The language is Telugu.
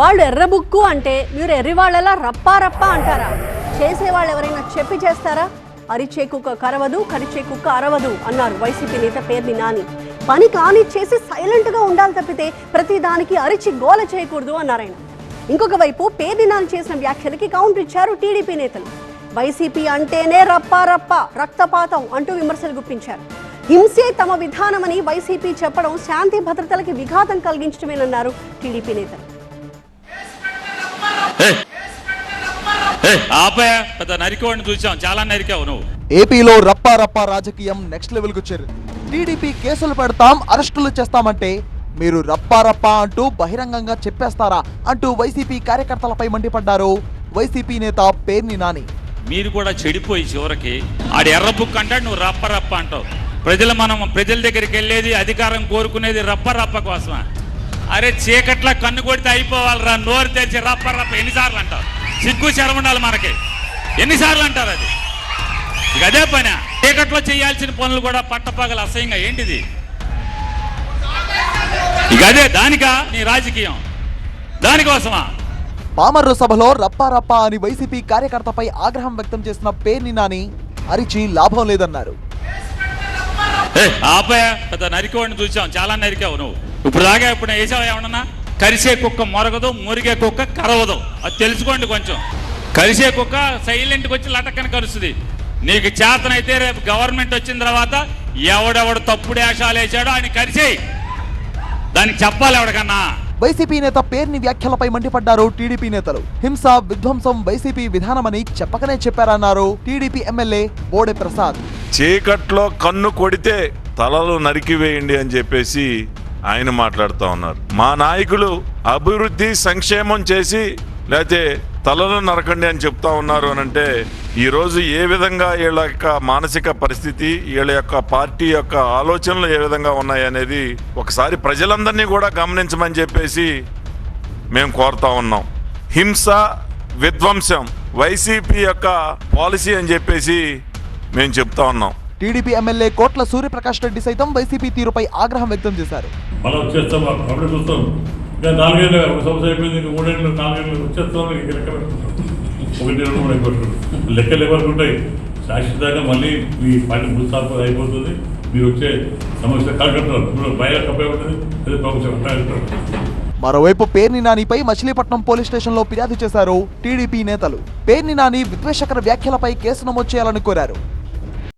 వాళ్ళు ఎర్రబుక్కు అంటే మీరు ఎర్రివాళ్ళలా రప్పా రప్పా అంటారా? చేసేవాళ్ళు ఎవరైనా చెప్పి చేస్తారా? అరిచే కుక్క కరవదు కరిచే కుక్క అరవదు అన్నారు వైసీపీ నేత పేర్ని నాని. పని కాని చేసి సైలెంట్గా ఉండాలి తప్పితే ప్రతి దానికి అరిచి గోల చేయకూడదు అన్నారు ఆయన. ఇంకొక వైపు పేర్ని నాని చేసిన వ్యాఖ్యలకి కౌంటర్ ఇచ్చారు టీడీపీ నేతలు. వైసీపీ అంటేనే రప్పా రప్పా రక్తపాతం అంటూ విమర్శలు గుప్పించారు. హింసే తమ విధానమని వైసీపీ చెప్పడం శాంతి భద్రతలకి విఘాతం కలిగించడమేనన్నారు టీడీపీ నేతలు. పెద్ద నరికోడిని చూసాం చాలా నరికావు నువ్వు. ఏపీలో రప్పా రప్పా రాజకీయం నెక్స్ట్ లెవెల్కు చేరింది టీడీపీ కేసులు పెడతాం అరెస్టులు చేస్తామంటే మీరు రప్పా రప్పా అంటూ బహిరంగంగా చెప్పేస్తారా అంటూ వైసీపీ కార్యకర్తలపై మండిపడ్డారు వైసీపీ నేత పేర్ని నాని. మీరు కూడా చెడిపోయి చివరికి ఆడు ఎర్ర బుక్ అంటాడు నువ్వు రప్ప రప్ప అంటావు. ప్రజలు మనం ప్రజల దగ్గరికి వెళ్ళేది అధికారం కోరుకునేది రప్ప రప్ప కోసమా. అరే చీకట్ల కన్ను కొడితే అయిపోవాలిరా నోరు తెరిచి రప్ప రప్ప ఎన్నిసార్లు అంటావు సిగ్గు ఉండాలి మనకి. ఎన్నిసార్లు అంటారు అది? ఇక అదే పని. చీకట్లో చేయాల్సిన పనులు కూడా పట్టపగల అసహ్యంగా. ఏంటిది? ఇక అదే దానికా? నీ రాజకీయం. దానికోసమా? పామర్రు సభలో రప్పా రప్పా అని వైసీపీ కార్యకర్తపై ఆగ్రహం వ్యక్తం చేసిన పేర్ని నాని అరిచి లాభం లేదన్నారు. పెద్ద నరికోడిని చూసాం చాలా నరికావు నువ్వు. ఇప్పుడు దాకా ఇప్పుడు వేసావు ఏమన్నా కరిసే కుక్క మొరగదు మురిగే కుక్క కరవదు. అది తెలుసుకోండి కొంచెం. కరిసే కుక్క సైలెంట్కి వచ్చి లటక్కన కరుస్తుంది. నీకు చేతనైతే రేపు గవర్నమెంట్ వచ్చిన తర్వాత ఎవడెవడు తప్పుడు వేషాలు వేసాడో ఆయన కరిసేయి. దానికి చెప్పాలి ఎవడికన్నా వైసీపీ నేత పేర్ని వ్యాఖ్యలపై మండిపడ్డారు టీడీపీ నేతలు. హింస విధ్వంసం వైసీపీ విధానమని చెప్పకనే చెప్పారన్నారు టీడీపీ ఎమ్మెల్యే బోడే ప్రసాద్. చీకట్లో కన్ను కొడితే తలలు నరికివేయండి అని చెప్పేసి ఆయన మాట్లాడుతూ ఉన్నారు. మా నాయకులు అభివృద్ధి సంక్షేమం చేసి లేకపోతే తలలు నరకండి అని చెప్తా ఉన్నారు అని అంటే ఈరోజు ఏ విధంగా వీళ్ళ యొక్క మానసిక పరిస్థితి వీళ్ళ యొక్క పార్టీ యొక్క ఆలోచనలు ఏ విధంగా ఉన్నాయి అనేది ఒకసారి ప్రజలందరినీ కూడా గమనించమని చెప్పేసి మేము కోరుతా ఉన్నాం. హింస విధ్వంసం వైసీపీ యొక్క పాలసీ అని చెప్పేసి మేము చెప్తా ఉన్నాం. టీడీపీ ఎమ్మెల్యే కోట్ల సూర్యప్రకాష్ రెడ్డి సైతం వైసీపీ తీరుపై ఆగ్రహం వ్యక్తం చేశారు. మళ్ళీ వచ్చేస్తాం అప్పుడే చూస్తాం. ఇంకా నాలుగేళ్ళు ఒక సంవత్సరం అయిపోయింది ఇంకా మూడేళ్ళు నాలుగేళ్ళు వచ్చేస్తాం ఇంక లెక్క ఒకటి రెండు మూడు అయిపోతుంది లెక్కలు ఎవరికి ఉంటాయి? శాశ్వతంగా మళ్ళీ మీ పని భూస్థాపన అయిపోతుంది. మీరు వచ్చే సమస్య కాకుంటారు ఇప్పుడు బయట కప్పే ఉంటుంది అదే ప్రభుత్వం మరోవైపు పేర్ని నానిపై మచిలీపట్నం పోలీస్ స్టేషన్లో ఫిర్యాదు చేశారు టీడీపీ నేతలు. పేర్ని నాని విద్వేషకర వ్యాఖ్యలపై కేసు నమోదు చేయాలని కోరారు.